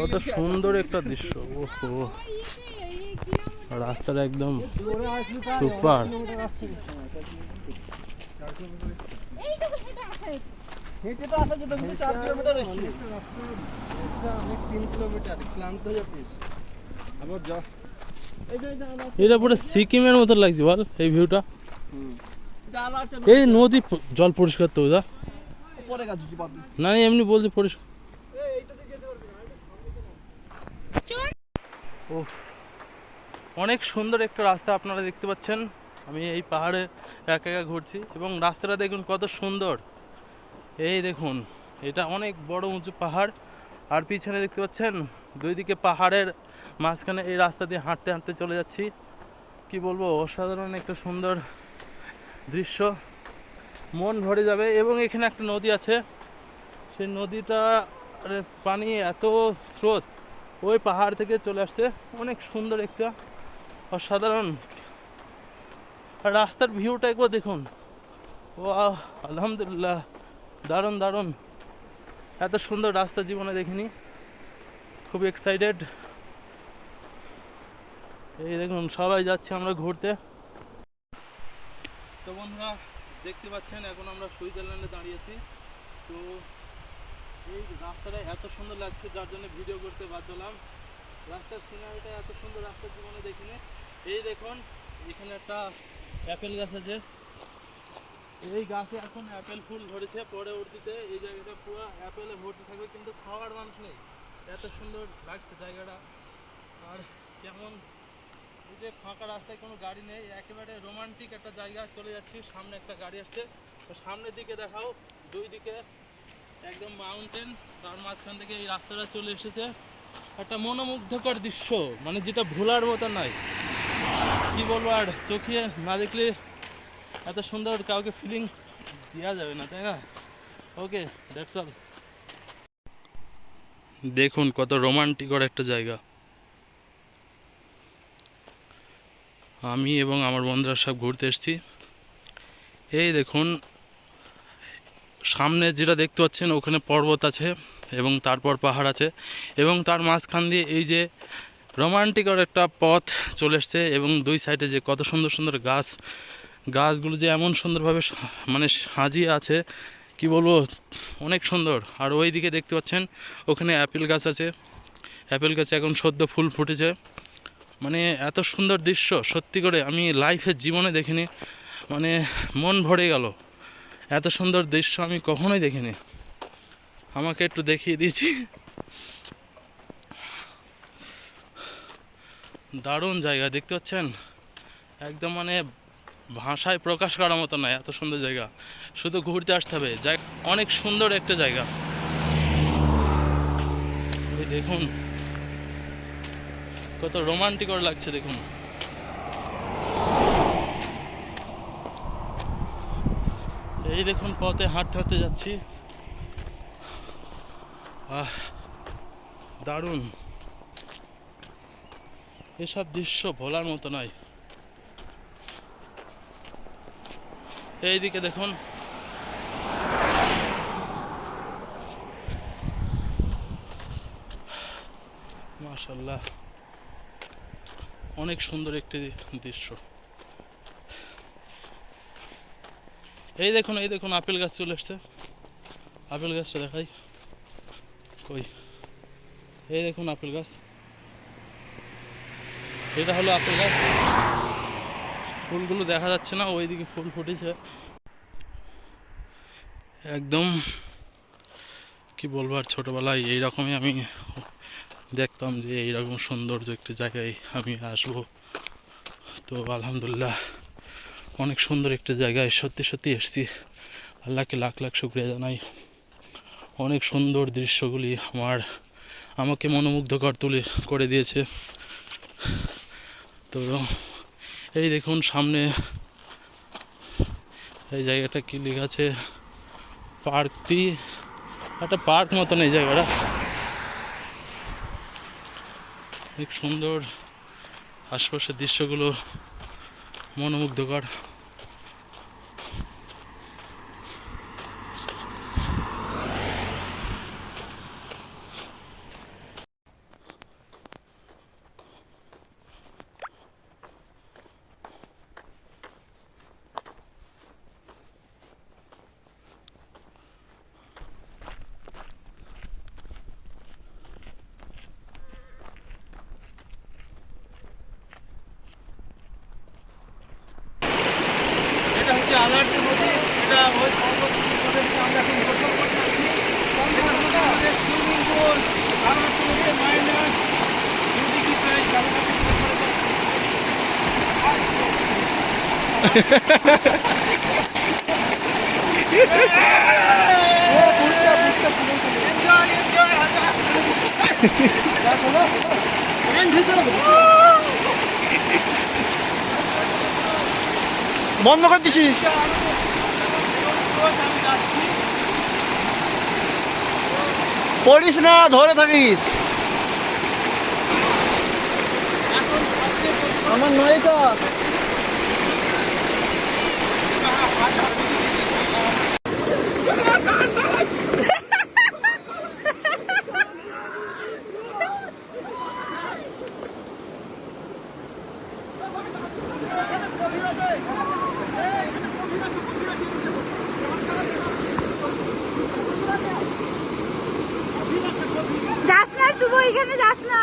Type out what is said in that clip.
কত সুন্দর একটা দৃশ্য। ওহো। রাস্তাটা একদম সুপার। হেঁটে তো আসা যেত কিন্তু চার কিলোমিটার তিন কিলোমিটার ক্লান্ত যাচ্ছিস এটা পুরো সিকিমের মতো লাগছে বল এই ভিউটা। এই নদী জল পরিষ্কার তো পাবি না এমনি বলছে পরিষ্কার এইটাতে যেতে পারবি না চল উফ, অনেক সুন্দর একটা রাস্তা আপনারা দেখতে পাচ্ছেন। আমি এই পাহাড়ে একা একা ঘুরছি এবং রাস্তাটা দেখুন কত সুন্দর। এই দেখুন, এটা অনেক বড় উঁচু পাহাড়। আর পিছনে দেখতে পাচ্ছেন, দুই দিকে পাহাড়ের মাঝখানে এই রাস্তা দিয়ে হাঁটতে হাঁটতে চলে যাচ্ছি। কি বলব, অসাধারণ একটা সুন্দর দৃশ্য। মন ভরে যাবে এবং এখানে একটা নদী আছে। সেই নদীটার পানি এত স্রোত। ওই পাহাড় থেকে চলে আসছে। অনেক সুন্দর একটা অসাধারণ রাস্তার ভিউটা একবার দেখুন। ও আলহামদুলিল্লাহ, দারুণ দারুণ। এত সুন্দর রাস্তা জীবনে দেখিনি। খুব এক্সাইটেড এই দেখুন, সবাই যাচ্ছে আমরা ঘুরতে। তো বন্ধুরা, দেখতে পাচ্ছেন, এখন আমরা সুইজারল্যান্ডে দাঁড়িয়েছি তো এই রাস্তাটা এত সুন্দর লাগছে, যার জন্য ভিডিও করতে বাধ্য হলাম। রাস্তার সিনারিটা এত সুন্দর রাস্তার জীবনে দেখিনি। এই দেখুন, এখানে একটা অ্যাপেল গাছ আছে। এই গাছে এখন অ্যাপেল ফুল ধরেছে, পরবর্তীতে এই জায়গাটা পুরো অ্যাপেলে ভর্তি থাকবে, কিন্তু খাওয়ার মানুষ নেই। এত সুন্দর লাগছে জায়গাটা। আর কেমন, এই যে ফাঁকা রাস্তায় কোনো গাড়ি নেই, একেবারে রোমান্টিক একটা জায়গা, চলে যাচ্ছি, সামনে একটা গাড়ি আসছে। তো সামনের দিকে দেখাও, দুই দিকে একদম মাউন্টেন তার মাঝখান থেকে এই রাস্তাটা চলে এসেছে। একটা মনোমুগ্ধকর দৃশ্য মানে যেটা ভোলার মতো নয়। কি বলব আর, চোখে না দেখলে এত সুন্দর কাউকে ফিলিংস দেওয়া যাবে না, তাই না? ওকে দ্যাটস অল দেখুন কত রোমান্টিকর একটা জায়গা। আমি এবং আমার বন্ধুরা সব ঘুরতে এসেছি। এই দেখুন সামনে যেটা দেখতে পাচ্ছেন, ওখানে পর্বত আছে এবং তারপর পাহাড় আছে এবং তার মাঝখান দিয়ে এই যে রোমান্টিকর একটা পথ চলে এসছে এবং দুই সাইডে যে কত সুন্দর সুন্দর গাছ, গাছগুলো যে এমন সুন্দরভাবে মানে সাজিয়ে আছে, কি বলব, অনেক সুন্দর। আর ওই দিকে দেখতে পাচ্ছেন, ওখানে অ্যাপেল গাছ আছে। অ্যাপেল গাছে এখন সদ্য ফুল ফুটেছে। মানে এত সুন্দর দৃশ্য, সত্যি করে আমি লাইফের জীবনে দেখিনি। মানে মন ভরে গেল। এত সুন্দর দৃশ্য আমি কখনোই দেখিনি। আমাকে একটু দেখিয়ে দিয়েছি। দারুণ জায়গা, দেখতে পাচ্ছেন? একদম মানে ভাষায় প্রকাশ করার মতো নয়, এত সুন্দর জায়গা। শুধু ঘুরতে আসতে হবে। অনেক সুন্দর একটা জায়গা। দেখুন, কত রোমান্টিকর লাগছে, দেখুন। এই দেখুন পথে হাঁটতে হাঁটতে যাচ্ছি। আহ, দারুণ। এসব দৃশ্য ভোলার মতো নয়। এইদিকে দেখুন। মাশাল্লাহ অনেক সুন্দর একটি দৃশ্য। এই দেখুন এই দেখুন, আপেল গাছ চলে এসছে। আপেল গাছটা দেখাই। কই? এই দেখুন, আপেল গাছ। এটা হলো আপেল গাছ। ফুলগুলো দেখা যাচ্ছে না, ওইদিকে ফুল ফুটেছে। একদম, কি বলব আর ছোটোবেলায় এইরকমই আমি দেখতাম যে এইরকম সৌন্দর্য একটি জায়গায় আমি আসব। তো আলহামদুলিল্লাহ অনেক সুন্দর একটি জায়গায় সত্যি সত্যি এসেছি আল্লাহকে লাখ লাখ শুক্রিয়া জানাই। অনেক সুন্দর দৃশ্যগুলি আমার, আমাকে মনোমুগ্ধকর তুলে করে দিয়েছে। তো এই দেখুন সামনে, এই জায়গাটা কি লেখা আছে? পার্কটি, একটা পার্ক মতন এই জায়গাটা। অনেক সুন্দর আশপাশের দৃশ্যগুলো মনোমুগ্ধকর ওই পর্বত চলে এসে আমরা এখন গোসল করতে আসছি। আমাদের সুইমিং পুল আমার পুকুরে মাইনাস দু ডিগ্রি প্রায় কাছাকাছি টেম্পারেচার বন্ধ করে দিছি। পড়িস না ধরে থাকিস। আমার নয়টা যাস না শুভ এখানে যাস না।